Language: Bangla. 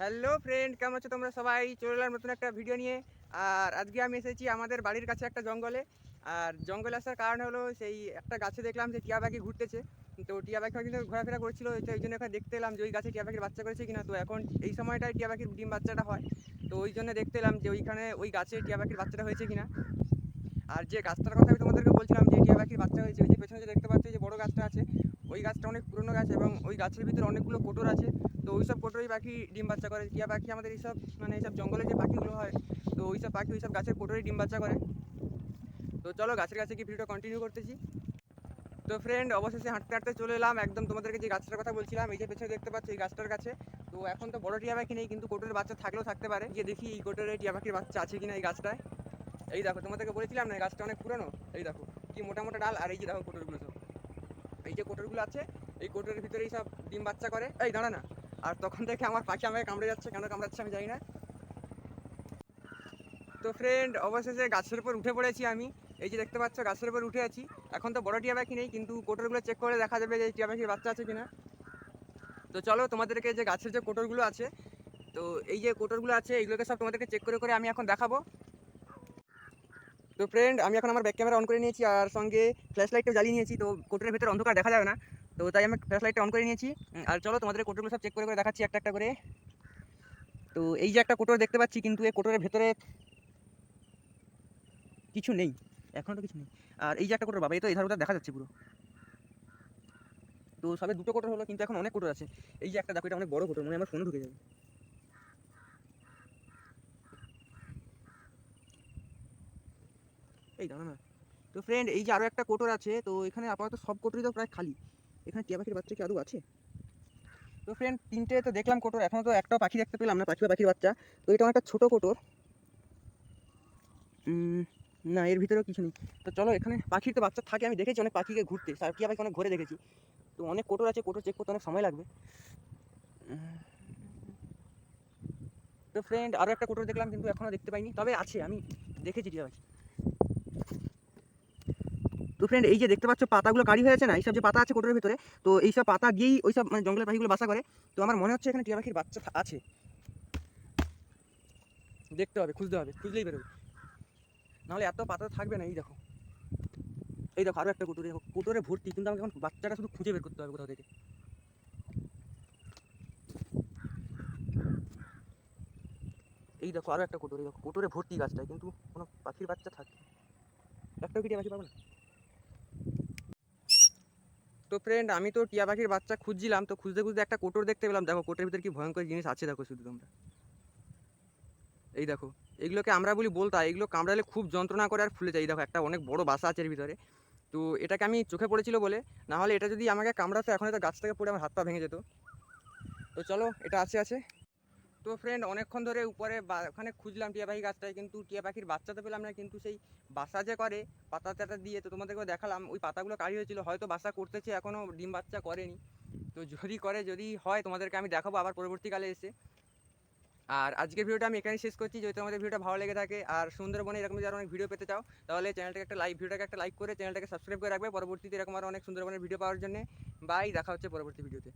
হ্যালো ফ্রেন্ড, কেমন আছো তোমরা? সবাই চলে এলাম নতুন একটা ভিডিও নিয়ে। আর আজকে আমি এসেছি আমাদের বাড়ির কাছে একটা জঙ্গলে। আর জঙ্গলে আসার কারণ হলো সেই একটা গাছে দেখলাম যে টিয়া পাখি ঘুরতেছে। তো টিয়া পাখি কিন্তু ঘোরাফেরা করছিল, তো এই জন্য এখানে দেখতে এলাম যে ওই গাছে টিয়া পাখির বাচ্চা করেছে কিনা। তো এখন এই সময়টায় টিয়া পাখির ডিম বাচ্চাটা হয়। তো ওই জন্য দেখতে এলাম যে ওইখানে ওই গাছে টিয়া পাখির বাচ্চাটা হয়েছে কিনা। আর যে গাছটার কথা আমি তোমাদেরকে বলছিলাম যে টিয়া পাখির বাচ্চা হয়েছে, ওই যে পেছনে যে দেখতে পাচ্ছি যে বড় গাছটা আছে, ওই গাছটা অনেক পুরনো গাছ এবং ওই গাছের ভিতরে অনেকগুলো কোটর আছে। তো ওই সব কোটরই পাখি ডিম বাচ্চা করে। টিয়া পাখি আমাদের এইসব মানে এইসব জঙ্গলে যে পাখিগুলো হয়, তো ওই সব পাখি ওই সব গাছের কোটরই ডিম বাচ্চা করে। তো চলো গাছের কাছে কি ভিডিওটা কন্টিনিউ করতেছি। তো ফ্রেন্ড অবশেষে হাঁটতে হাঁটতে চলে এলাম। একদম তোমাদেরকে যে গাছটার কথা বলছিলাম, এই যে পেছনে দেখতে পাচ্ছ, এই গাছটার কাছে। তো এখন তো বড় টিয়া পাখি নেই, কিন্তু কোটরের বাচ্চা থাকলেও থাকতে পারে। গিয়ে দেখি এই কোটরে টিয়া পাখির বাচ্চা আছে কিনা এই গাছটায়। এই দেখো, তোমাদেরকে বলেছিলাম না গাছটা অনেক পুরনো? এই দেখো, কি মোটা মোটা ডাল, আর এই যে দেখো কোটরগুলো সব। এই যে কোটরগুলো আছে, এই কোটরের ভিতরেই সব ডিম বাচ্চা করে। এই, দাঁড়া না, আর তখন থেকে আমার পাখি আমাকে কামড়ে যাচ্ছে, কেন কামড়াচ্ছে আমি জানি না। তো ফ্রেন্ড অবশেষে গাছের উপর উঠে পড়েছি আমি। এই যে দেখতে পাচ্ছ, গাছের উপর উঠে আছি। এখন তো বড় টিয়া পাখি নেই, কিন্তু কোটরগুলো চেক করে দেখা যাবে যে টিয়া পাখির বাচ্চা আছে কিনা। তো চলো, তোমাদেরকে যে গাছের যে কোটরগুলো আছে, তো এই যে কোটরগুলো আছে, এইগুলোকে সব তোমাদেরকে চেক করে করে আমি এখন দেখাবো। তো ফ্রেন্ড আমি এখন আমার ব্যাক ক্যামেরা অন করে নিয়েছি আর সঙ্গে ফ্ল্যাশ লাইটটাও জ্বালিয়ে নিয়েছি, তো কোটরের ভেতরে অন্ধকার দেখা যাবে না। তো তাই আমি ফ্ল্যাশ লাইটটা অন করে নিয়েছি। আর চলো তোমাদের কোটরগুলো সব চেক করে করে দেখাচ্ছি একটা একটা করে। তো এই যে একটা কোটর দেখতে পাচ্ছি, কিন্তু এই কোটরের ভেতরে কিছু নেই এখনও তো কিছু নেই। আর এই যে একটা কোটোর বাবা এই তো এই ধারটা দেখা যাচ্ছে পুরো। তো সবে দুটো কোটোর হলো, কিন্তু এখন অনেক কোটোর আছে। এই যে একটা, দেখো এটা অনেক বড় কোটর মানে আমার ফোনে ঢুকে যাবে। এই দাঁড়া না তো ফ্রেন্ড এই যে আরও একটা কোটর আছে, তো এখানে আপাতত সব কোটরই তো প্রায় খালি। এখানে টিয়া পাখির বাচ্চা কি আদৌ আছে? তো ফ্রেন্ড তিনটে তো দেখলাম কোটর এখনও তো একটাও পাখি দেখতে পেলাম না পাখি পাখির বাচ্চা। তো এটা অনেকটা ছোটো কোটর। না, এর ভিতরেও কিছু নেই। তো চলো, এখানে পাখির তো বাচ্চা থাকে, আমি দেখেছি অনেক পাখিকে ঘুরতে। আর টিয়া পাখি অনেক ঘুরে দেখেছি। তো অনেক কোটর আছে, কোটর চেক করতে অনেক সময় লাগবে। তো ফ্রেন্ড আরও একটা কোটর দেখলাম, কিন্তু এখনও দেখতে পাইনি। তবে আছে, আমি দেখেছি টিয়া পাখি। তো ফ্রেন্ড এই যে দেখতে পাচ্ছ, পাতাগুলো কারি হয়েছে না? এইসব যে পাতা আছে কোটরের ভিতরে, তো এইসব পাতা দিয়েই ওইসব মানে জঙ্গলের পাখিগুলো বাসা করে। তো আমার মনে হচ্ছে এখানে টিয়া পাখির বাচ্চা আছে। দেখতে হবে, খুঁজতে হবে, খুঁজলেই বেরোবে। নাহলে এত পাতা থাকবে না, এই দেখো। এই দেখো আরও একটা কুটুরে কুটুরে ভর্তি, কিন্তু আমাকে এখন বাচ্চাটা শুধু খুঁজে বের করতে হবে কোথাও থেকে। এই দেখো আরও একটা কুটুরে, দেখো, কুটুরে ভর্তি গাছটায়, কিন্তু কোনো পাখির বাচ্চা থাকে একটাও কি পাখি পাবো না? তো ফ্রেন্ড আমি তো টিয়া পাখির বাচ্চা খুঁজছিলাম, তো খুঁজতে খুঁজতে একটা কোটর দেখতে পেলাম। দেখো, কোটের ভিতরে কি ভয়ঙ্কর জিনিস আছে, দেখো শুধু তোমরা। এই দেখো, এগুলোকে আমরা বলি বলতা, এগুলো কামড়ালে খুব যন্ত্রণা করে আর ফুলে যায়। দেখো, একটা অনেক বড় বাসা আছে এর ভিতরে। তো এটাকে আমি চোখে পড়েছিল বলে না হলে এটা যদি আমাকে কামড়াতো, এখন হয়তো গাছ থেকে পড়ে আমার হাত পা ভেঙে যেত। তো চলো, এটা আছে আছে। তো ফ্রেন্ড অনেকক্ষণ ধরে উপরে ওখানে খুঁজলাম টিয়া পাখি গাছটায়, কিন্তু টিয়া পাখির বাচ্চা তো পেলাম না, কিন্তু সেই বাসা যে করে পাতা টাতা দিয়ে তো তোমাদেরকে দেখালাম, ওই পাতাগুলো কারি হয়েছিল, হয়তো বাসা করতেছে এখনও ডিম বাচ্চা করেনি। তো যদি করে, যদি হয়, তোমাদেরকে আমি দেখাবো আবার পরবর্তীকালে এসে। আর আজকের ভিডিওটা আমি এখানেই শেষ করছি, যদি তোমাদের ভিডিওটা ভালো লেগে থাকে, আর সুন্দরবনে এরকম যদি অনেক ভিডিও পেতে চাও, তাহলে চ্যানেলটাকে একটা লাইক ভিডিওটাকে একটা লাইক করে চ্যানেলটাকে সাবস্ক্রাইব করে রাখবে। পরবর্তীতে এরকম আরও অনেক সুন্দরবনের ভিডিও পাওয়ার জন্য। বাই দেখা হচ্ছে পরবর্তী ভিডিওতে